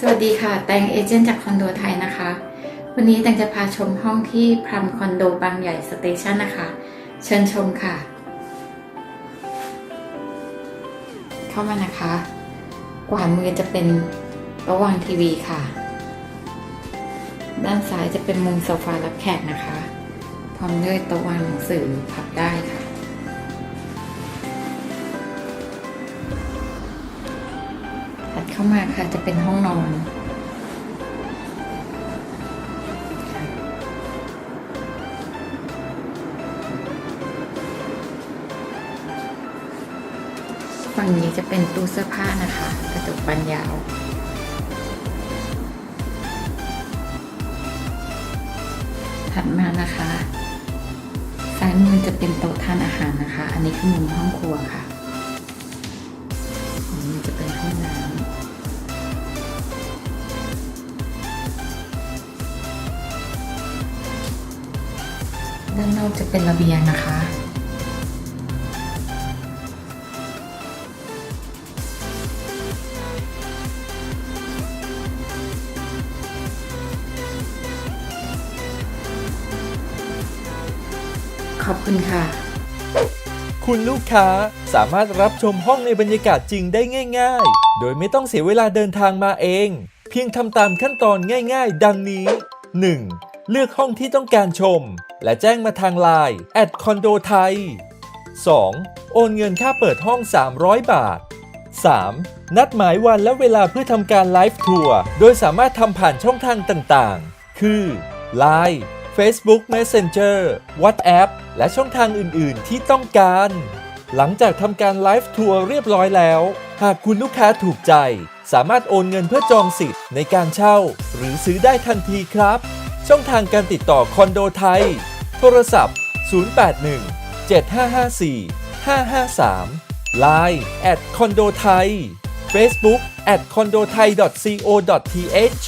สวัสดีค่ะ แตงเอเจนต์จากคอนโดไทยนะคะ วันนี้แตงจะพาชมห้องที่พรัมคอนโดบางใหญ่สเตชันนะคะ เชิญชมค่ะ เข้ามานะคะกวามือจะเป็นโต๊ะวางทีวีค่ะ ด้านซ้ายจะเป็นมุมโซฟารับแขกนะคะ พร้อมด้วยโต๊ะวางหนังสือพับได้ค่ะ เข้ามาค่ะจะเป็นห้องนอนฝั่งนี้จะเป็นตู้เสื้อผ้านะคะ กระจกบานยาวถัดมานะคะซ้ายมือจะเป็นโต๊ะทานอาหารนะคะ อันนี้คือมุมห้องครัวค่ะ ด้านนอกจะเป็นระเบียงนะคะ ขอบคุณค่ะ คุณลูกค้าสามารถรับชมห้องในบรรยากาศจริงได้ง่าย ๆ โดยไม่ต้องเสียเวลาเดินทางมาเอง เพียงทำตามขั้นตอนง่าย ๆ ดังนี้ 1. เลือกห้องที่ต้องการชม และแจ้งมาทางไลน์แอดคอนโดไทย 2. โอนเงินค่าเปิดห้อง 300 บาท 3. นัดหมายวันและเวลาเพื่อทำการไลฟ์ทัวร์ โดยสามารถทำผ่านช่องทางต่างๆ คือ Line Facebook Messenger WhatsApp และช่องทางอื่นๆ ที่ต้องการ หลังจากทำการไลฟ์ทัวร์เรียบร้อยแล้ว หากคุณลูกค้าถูกใจ สามารถโอนเงินเพื่อจองสิทธิ์ในการเช่า หรือซื้อได้ทันทีครับ ช่องทางการติดต่อคอนโดไทย โทรศัพท์ 081 7554 553 Line at คอนโดไทย Facebook at condothai.co.th